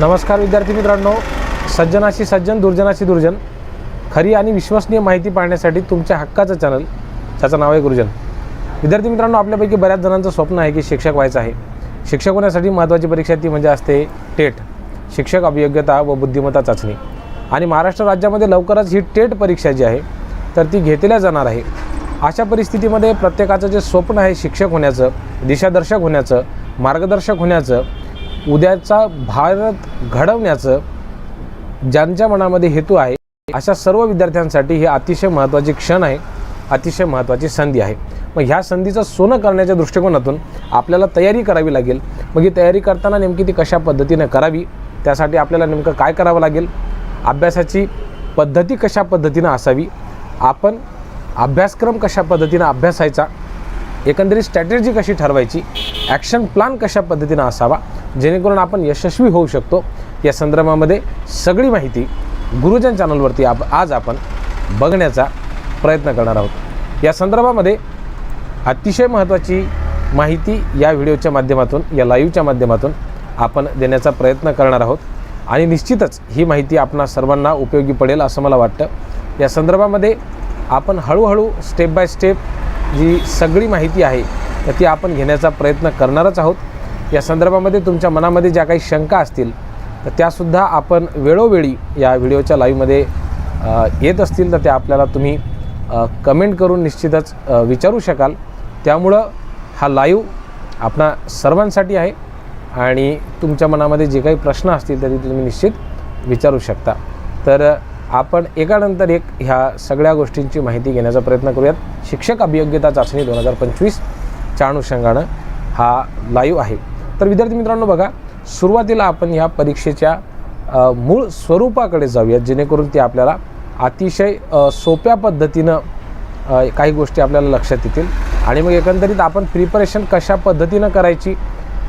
नमस्कार विद्यार्थी मित्रांनो. सज्जनाशी सज्जन दुर्जनाशी दुर्जन. खरी आणि विश्वसनीय माहिती पाहण्यासाठी तुमच्या हक्काचं चॅनल त्याचं नाव आहे गुरुजन. विद्यार्थी मित्रांनो आपल्यापैकी बऱ्याच जणांचं स्वप्न आहे की शिक्षक व्हायचं आहे. शिक्षक होण्यासाठी महत्त्वाची परीक्षा ती म्हणजे असते टेट. शिक्षक अभियोग्यता व बुद्धिमत्ता चाचणी. आणि महाराष्ट्र राज्यामध्ये लवकरच ही टेट परीक्षा जी आहे तर ती घेतल्या जाणार आहे. अशा परिस्थितीमध्ये प्रत्येकाचं जे स्वप्न आहे शिक्षक होण्याचं दिशादर्शक होण्याचं मार्गदर्शक होण्याचं उद्याचा भारत घडवण्याचं ज्यांच्या मनामध्ये हेतू आहे अशा सर्व विद्यार्थ्यांसाठी ही अतिशय महत्त्वाची क्षण आहे अतिशय महत्त्वाची संधी आहे. मग ह्या संधीचं सोनं करण्याच्या दृष्टिकोनातून आपल्याला तयारी करावी लागेल. मग ही तयारी करताना नेमकी ती कशा पद्धतीने करावी त्यासाठी आपल्याला नेमकं काय करावं लागेल अभ्यासाची पद्धती कशा पद्धतीनं असावी आपण अभ्यासक्रम कशा पद्धतीनं अभ्यासायचा एकंदरीत स्ट्रॅटेजी कशी ठरवायची? ॲक्शन प्लॅन कशा पद्धतीनं असावा? जेणेकरून आपण यशस्वी होऊ शकतो? या संदर्भामध्ये सगळी माहिती गुरुजन चॅनलवरती आप आज आपण बघण्याचा प्रयत्न करणार आहोत. या संदर्भामध्ये अतिशय महत्त्वाची माहिती या व्हिडिओच्या माध्यमातून या लाईव्हच्या माध्यमातून आपण देण्याचा प्रयत्न करणार आहोत. आणि निश्चितच ही माहिती आपणा सर्वांना उपयोगी पडेल असं मला वाटतं. या संदर्भामध्ये आपण हळूहळू स्टेप बाय स्टेप जी सगळी माहिती आहे तर ती आपण घेण्याचा प्रयत्न करणारच आहोत. या संदर्भामध्ये तुमच्या मनामध्ये ज्या काही शंका असतील तर त्यासुद्धा आपण वेळोवेळी या व्हिडिओच्या लाईव्हमध्ये येत असतील तर त्या आपल्याला तुम्ही कमेंट करून निश्चितच विचारू शकाल. त्यामुळं हा लाईव्ह आपणा सर्वांसाठी आहे आणि तुमच्या मनामध्ये जे काही प्रश्न असतील तरी तुम्ही निश्चित विचारू शकता. तर आपण एकानंतर एक ह्या सगळ्या गोष्टींची माहिती घेण्याचा प्रयत्न करूयात. शिक्षक अभियोग्यता चाचणी दोन हजार पंचवीसच्या अनुषंगानं हा लाईव्ह आहे. तर विद्यार्थी मित्रांनो बघा सुरुवातीला आपण ह्या परीक्षेच्या मूळ स्वरूपाकडे जाऊयात जेणेकरून ती आपल्याला अतिशय सोप्या पद्धतीनं काही गोष्टी आपल्याला लक्षात येतील. आणि मग एकंदरीत आपण प्रिपरेशन कशा पद्धतीनं करायची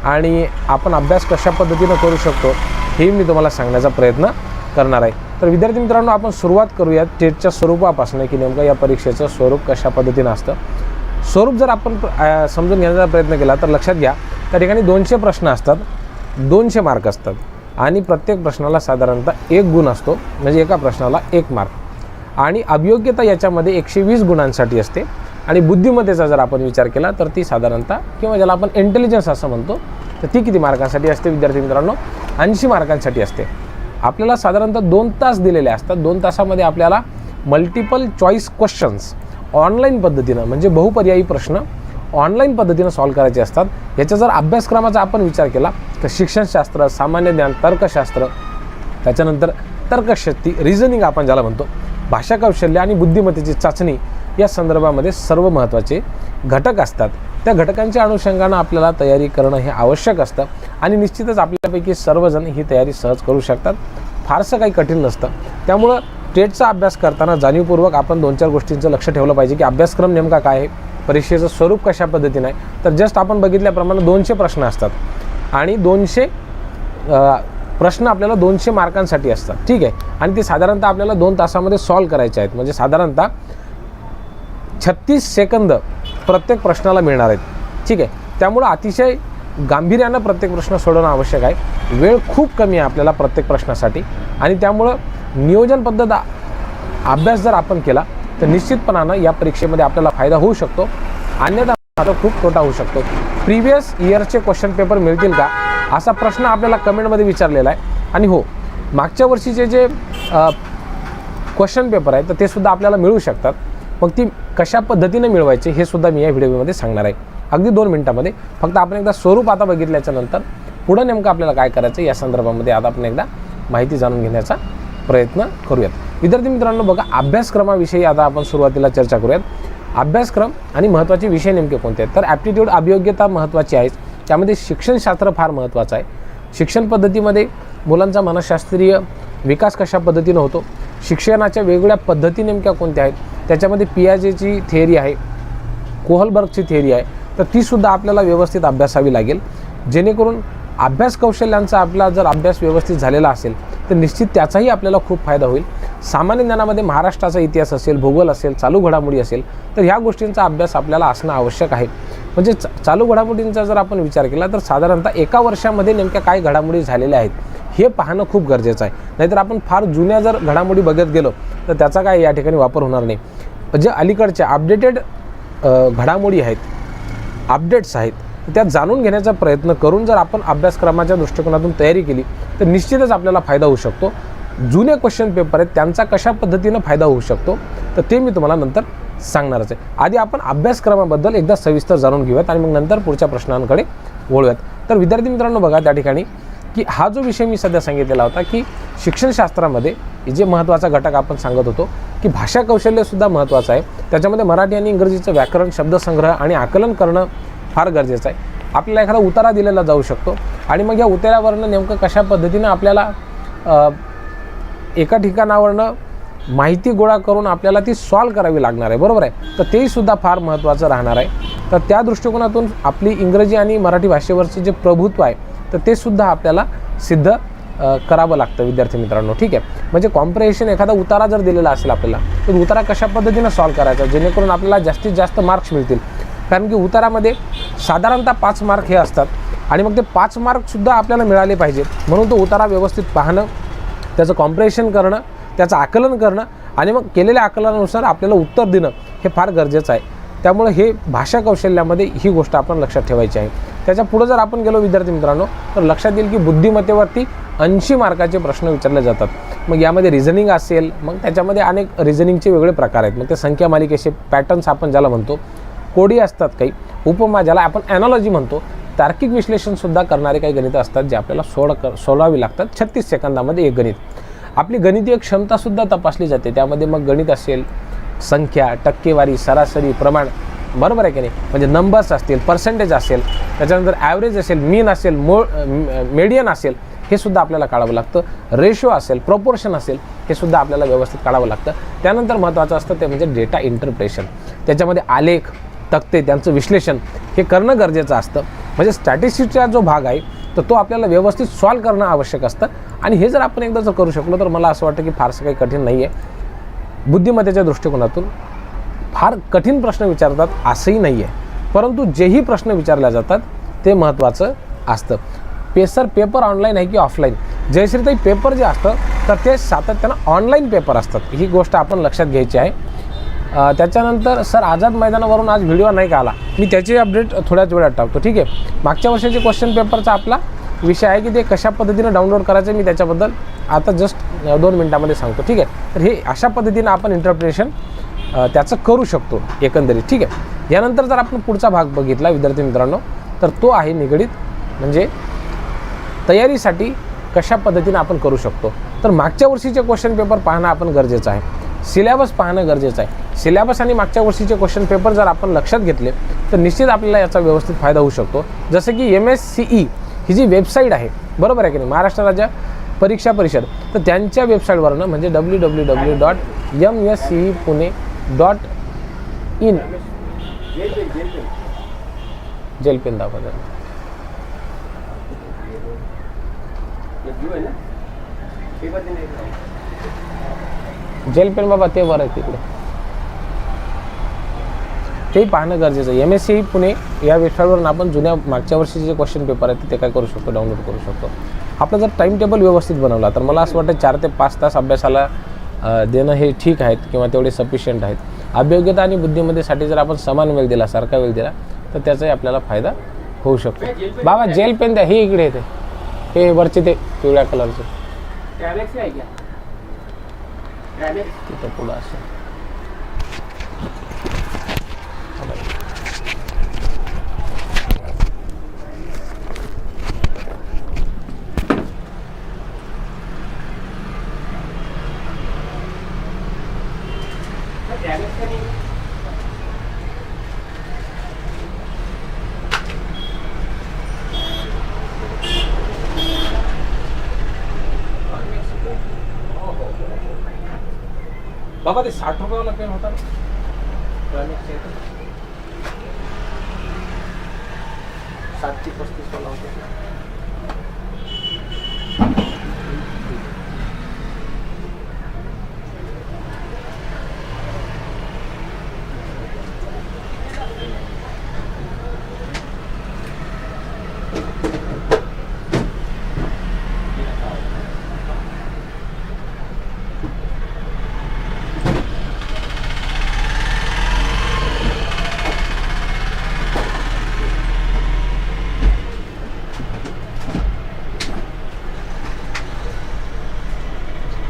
आणि आपण अभ्यास कशा पद्धतीनं करू शकतो हे मी तुम्हाला सांगण्याचा प्रयत्न करणार आहे. तर विद्यार्थी मित्रांनो आपण सुरुवात करूयात टेटच्या स्वरूपापासून की नेमकं या परीक्षेचं स्वरूप कशा पद्धतीनं असतं. स्वरूप जर आपण समजून घेण्याचा प्रयत्न केला तर लक्षात घ्या त्या ठिकाणी दोनशे प्रश्न असतात दोनशे मार्क असतात. आणि प्रत्येक प्रश्नाला साधारणतः एक गुण असतो म्हणजे एका प्रश्नाला एक मार्क. आणि अभियोग्यता याच्यामध्ये एकशे वीस गुणांसाठी असते. आणि बुद्धिमत्तेचा जर आपण विचार केला तर ती साधारणतः किंवा ज्याला आपण इंटेलिजन्स असं म्हणतो तर ती किती मार्कांसाठी असते विद्यार्थी मित्रांनो? ऐंशी मार्कांसाठी असते. आपल्याला साधारणतः दोन तास दिलेले असतात. दोन तासामध्ये आपल्याला मल्टिपल चॉईस क्वेश्चन्स ऑनलाईन पद्धतीनं म्हणजे बहुपर्यायी प्रश्न ऑनलाईन पद्धतीनं सॉल्व करायचे असतात. याचा जर अभ्यासक्रमाचा आपण विचार केला तर शिक्षणशास्त्र सामान्य ज्ञान तर्कशास्त्र त्याच्यानंतर तर्कशक्ती रिझनिंग आपण ज्याला म्हणतो भाषा कौशल्य आणि बुद्धिमत्तेची चाचणी या संदर्भामध्ये सर्व महत्त्वाचे घटक असतात. त्या घटकांच्या अनुषंगानं आपल्याला तयारी करणं हे आवश्यक असतं आणि निश्चितच आपल्यापैकी सर्वजण ही तयारी सहज करू शकतात. फारसं काही कठीण नसतं. त्यामुळं टेटचा अभ्यास करताना जाणीवपूर्वक आपण दोन चार गोष्टींचं लक्ष ठेवलं पाहिजे की अभ्यासक्रम नेमका काय आहे परीक्षेचं स्वरूप कशा पद्धतीनं आहे. तर जस्ट आपण बघितल्याप्रमाणे दोनशे प्रश्न असतात आणि दोनशे प्रश्न आपल्याला दोनशे मार्कांसाठी असतात. ठीक आहे? आणि ते साधारणतः आपल्याला दोन तासामध्ये सॉल्व करायचे आहेत. म्हणजे साधारणतः छत्तीस सेकंद प्रत्येक प्रश्नाला मिळणार आहेत. ठीक आहे? त्यामुळं अतिशय गांभीर्यानं प्रत्येक प्रश्न सोडवणं आवश्यक आहे. वेळ खूप कमी आहे आपल्याला प्रत्येक प्रश्नासाठी. आणि त्यामुळं नियोजन पद्धत अभ्यास जर आपण केला तर निश्चितपणानं या परीक्षेमध्ये आपल्याला फायदा होऊ शकतो. अन्यथा मात्र खूप तोटा होऊ शकतो. प्रिव्हियस इयरचे क्वेश्चन पेपर मिळतील का? असा प्रश्न आपल्याला कमेंटमध्ये विचारलेला आहे. आणि हो मागच्या वर्षीचे जे क्वेश्चन पेपर आहे तर ते सुद्धा आपल्याला मिळू शकतात. मग ती कशा पद्धतीने मिळवायचे हे सुद्धा मी या व्हिडिओमध्ये सांगणार आहे. अगदी दोन मिनटामध्ये. फक्त आपण एकदा स्वरूप आता बघितल्याच्या नंतर पुढं नेमकं आपल्याला काय करायचं या संदर्भामध्ये आता आपण एकदा माहिती जाणून घेण्याचा प्रयत्न करूयात. विद्यार्थी मित्रांनो बघा अभ्यासक्रमाविषयी आता आपण सुरुवातीला चर्चा करूयात. अभ्यासक्रम आणि महत्त्वाचे विषय नेमके कोणते आहेत? तर ॲप्टिट्यूड अभियोग्यता महत्त्वाची आहेच त्यामध्ये शिक्षणशास्त्र फार महत्त्वाचं आहे. शिक्षण पद्धतीमध्ये मुलांचा मनशास्त्रीय विकास कशा पद्धतीनं होतो? शिक्षणाच्या वेगवेगळ्या पद्धती नेमक्या कोणत्या आहेत? त्याच्यामध्ये पियाजेची थेअरी आहे कोहलबर्गची थेअरी आहे. तर तीसुद्धा आपल्याला व्यवस्थित अभ्यासावी लागेल. जेणेकरून अभ्यास कौशल्यांचा आपला जर अभ्यास व्यवस्थित झालेला असेल तर निश्चित त्याचाही आपल्याला खूप फायदा होईल. सामान्य ज्ञानामध्ये महाराष्ट्राचा इतिहास असेल भूगोल असेल चालू घडामोडी असेल तर ह्या गोष्टींचा अभ्यास आपल्याला असणं आवश्यक आहे. म्हणजे चालू घडामोडींचा जर आपण विचार केला तर साधारणतः एका वर्षामध्ये नेमक्या काय घडामोडी झालेल्या आहेत? हे पाहणं खूप गरजेचं आहे. नाहीतर आपण फार जुन्या जर घडामोडी बघत गेलो तर त्याचा काय या ठिकाणी वापर होणार नाही. जे अलीकडच्या अपडेटेड घडामोडी आहेत अपडेट्स आहेत त्या जाणून घेण्याचा प्रयत्न करून जर आपण अभ्यासक्रमाच्या दृष्टिकोनातून तयारी केली तर निश्चितच आपल्याला फायदा होऊ शकतो. जुने क्वेश्चन पेपर आहेत त्यांचा कशा पद्धतीनं फायदा होऊ शकतो तर ते मी तुम्हाला नंतर सांगणारच आहे. आधी आपण अभ्यासक्रमाबद्दल एकदा सविस्तर जाणून घेऊयात आणि मग नंतर पुढच्या प्रश्नांकडे वळूयात. तर विद्यार्थी मित्रांनो बघा त्या ठिकाणी की हा जो विषय मी सध्या सांगितलेला होता की शिक्षणशास्त्रामध्ये जे महत्त्वाचा घटक आपण सांगत होतो की भाषा कौशल्यसुद्धा महत्त्वाचं आहे. त्याच्यामध्ये मराठी आणि इंग्रजीचं व्याकरण शब्दसंग्रह आणि आकलन करणं फार गरजेचं आहे. आपल्याला एखादा उतारा दिलेला जाऊ शकतो आणि मग या उतारावरनं नेमकं कशा पद्धतीनं आपल्याला एका ठिकाणावरनं माहिती गोळा करून आपल्याला ती सॉल्व करावी लागणार आहे. बरोबर आहे? तर तेही सुद्धा फार महत्त्वाचं राहणार आहे. तर त्या दृष्टिकोनातून आपली इंग्रजी आणि मराठी भाषेवरचे जे प्रभुत्व आहे तर ते सुद्धा आपल्याला सिद्ध करावं लागतं विद्यार्थी मित्रांनो. ठीक आहे? म्हणजे कॉम्प्रिहेशन एखादा उतारा जर दिलेला असेल आपल्याला तर उतारा कशा पद्धतीनं सॉल्व करायचा? जेणेकरून आपल्याला जास्तीत जास्त मार्क्स मिळतील. कारण की उतारामध्ये साधारणतः पाच मार्क हे असतात आणि मग ते पाच मार्कसुद्धा आपल्याला मिळाले पाहिजेत म्हणून तो उतारा व्यवस्थित पाहणं त्याचं कॉम्प्रेशन करणं त्याचं आकलन करणं आणि मग केलेल्या आकलनानुसार आपल्याला उत्तर देणं हे फार गरजेचं आहे. त्यामुळे हे भाषा कौशल्यामध्ये ही गोष्ट आपण लक्षात ठेवायची आहे. त्याच्या पुढं जर आपण गेलो विद्यार्थी मित्रांनो तर लक्षात येईल की बुद्धिमत्तेवरती ऐंशी मार्काचे प्रश्न विचारले जातात. मग यामध्ये रिझनिंग असेल मग त्याच्यामध्ये अनेक रिझनिंगचे वेगळे प्रकार आहेत. मग ते संख्या मालिकेचे पॅटर्न्स आपण ज्याला म्हणतो कोडी असतात काही. उपमा ज्याला आपण ॲनॉलॉजी म्हणतो तार्किक विश्लेषणसुद्धा करणारे काही गणितं असतात जे आपल्याला सोड कर सोडावी लागतात. छत्तीस सेकंदामध्ये एक गणित. आपली गणितीय क्षमतासुद्धा तपासली जाते. त्यामध्ये मग गणित असेल संख्या टक्केवारी सरासरी प्रमाण बरोबर आहे की नाही? म्हणजे नंबर्स असतील पर्सेंटेज असेल त्याच्यानंतर ॲव्हरेज असेल मीन असेल मो मेडियन असेल हे सुद्धा आपल्याला काढावं लागतं. रेशो असेल प्रपोर्शन असेल हे सुद्धा आपल्याला व्यवस्थित काढावं लागतं. त्यानंतर महत्त्वाचं असतं ते म्हणजे डेटा इंटरप्रेशन त्याच्यामध्ये आलेख तक्ते त्यांचं विश्लेषण हे करणं गरजेचं असतं. म्हणजे स्टॅटिस्टिकचा जो भाग आहे तर तो आपल्याला व्यवस्थित सॉल्व करणं आवश्यक असतं. आणि हे जर आपण एकदा जर करू शकलो तर मला असं वाटतं की फारसं काही कठीण नाही आहे बुद्धिमत्तेच्या दृष्टिकोनातून फार कठीण प्रश्न विचारतात असंही नाही आहे परंतु जेही प्रश्न विचारले जातात ते महत्त्वाचं असतं. पेसर पेपर ऑनलाईन आहे की ऑफलाईन? जयश्रीताई पेपर जे असतं तर ते सातत्यानं ऑनलाईन पेपर असतात. ही गोष्ट आपण लक्षात घ्यायची आहे. त्याच्यानंतर सर आझाद मैदानावरून आज व्हिडिओ नाही का आला? मी त्याची अपडेट थोड्याच वेळात टाकतो. ठीक आहे? मागच्या वर्षाचे क्वेश्चन पेपरचा आपला विषय आहे की ते कशा पद्धतीनं डाउनलोड करायचं मी त्याच्याबद्दल आता जस्ट दोन मिनटामध्ये सांगतो ठीक आहे? तर हे अशा पद्धतीनं आपण इंटरप्रिटेशन त्याचं करू शकतो एकंदरीत ठीक आहे? यानंतर जर आपण पुढचा भाग बघितला विद्यार्थी मित्रांनो तर तो आहे निगडीत म्हणजे तयारीसाठी कशा पद्धतीनं आपण करू शकतो? तर मागच्या वर्षीचे क्वेश्चन पेपर पाहणं आपण गरजेचं आहे. सिलेबस पाहणं गरजेचं आहे. सिलेबस आणि मागच्या वर्षीचे क्वेश्चन पेपर जर आपण लक्षात घेतले तर निश्चित आपल्याला याचा व्यवस्थित फायदा होऊ शकतो. जसं की एम एस सी ई ही जी वेबसाईट आहे बरोबर आहे की नाही? महाराष्ट्र राज्य परीक्षा परिषद. तर त्यांच्या वेबसाईटवरनं म्हणजे W W W dot M S C E Pune dot in gel pen दाखवा जरा. बाबा ते वर आहे तिकडे. ते पाहणं गरजेचं आहे. एम एस सी पुणे या वेबसाईटवरून आपण जुन्या मागच्या वर्षीचे जे क्वेश्चन पेपर आहेत ते काय करू शकतो डाउनलोड करू शकतो. आपलं जर टाईम टेबल व्यवस्थित बनवला तर मला असं वाटतं चार ते पाच तास अभ्यासाला देणं हे ठीक आहेत किंवा तेवढे सफिशियंट आहेत. अभियोग्यता आणि बुद्धिमत्तेसाठी जर आपण समान वेळ दिला सारखा वेळ दिला तर त्याचाही आपल्याला फायदा होऊ शकतो. बाबा जेल पेन द्या हे इकडे येते. हे वरचे ते पिवळ्या कलरचे तिथं पुढं असं बाबा ते साठ रुपयाला पेन होता ना? सातशे पस्तीस वाला होता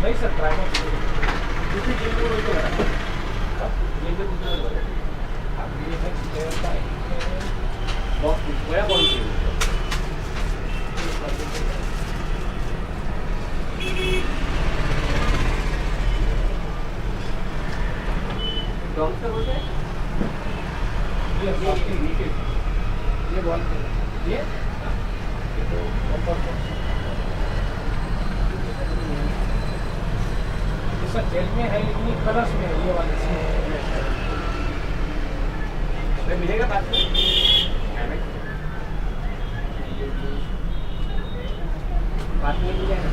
नहीं सर ट्राइमॅक्स दुसरी जेल वगैरे बघा जेल दुसरं बघा आपली next layer काय बॉक्स गोळ्या बॉल डॉक्टर बोलते ये ये बॉल ये जेल में है इतनी कलश में ये वाली सीट मिलेगा बाद में बाद में मिलेगा।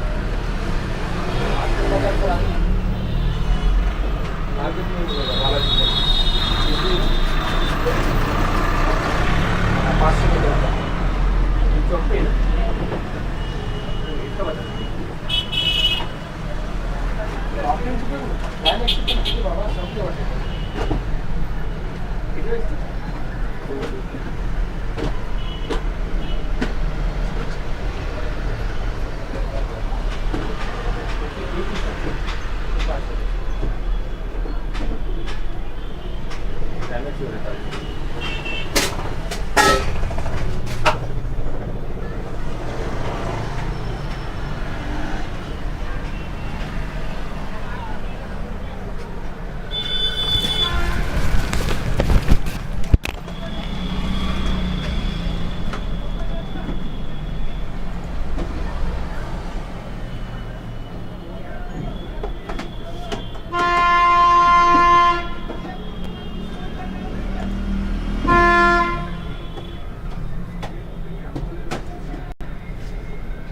बाद में बाजार बाबा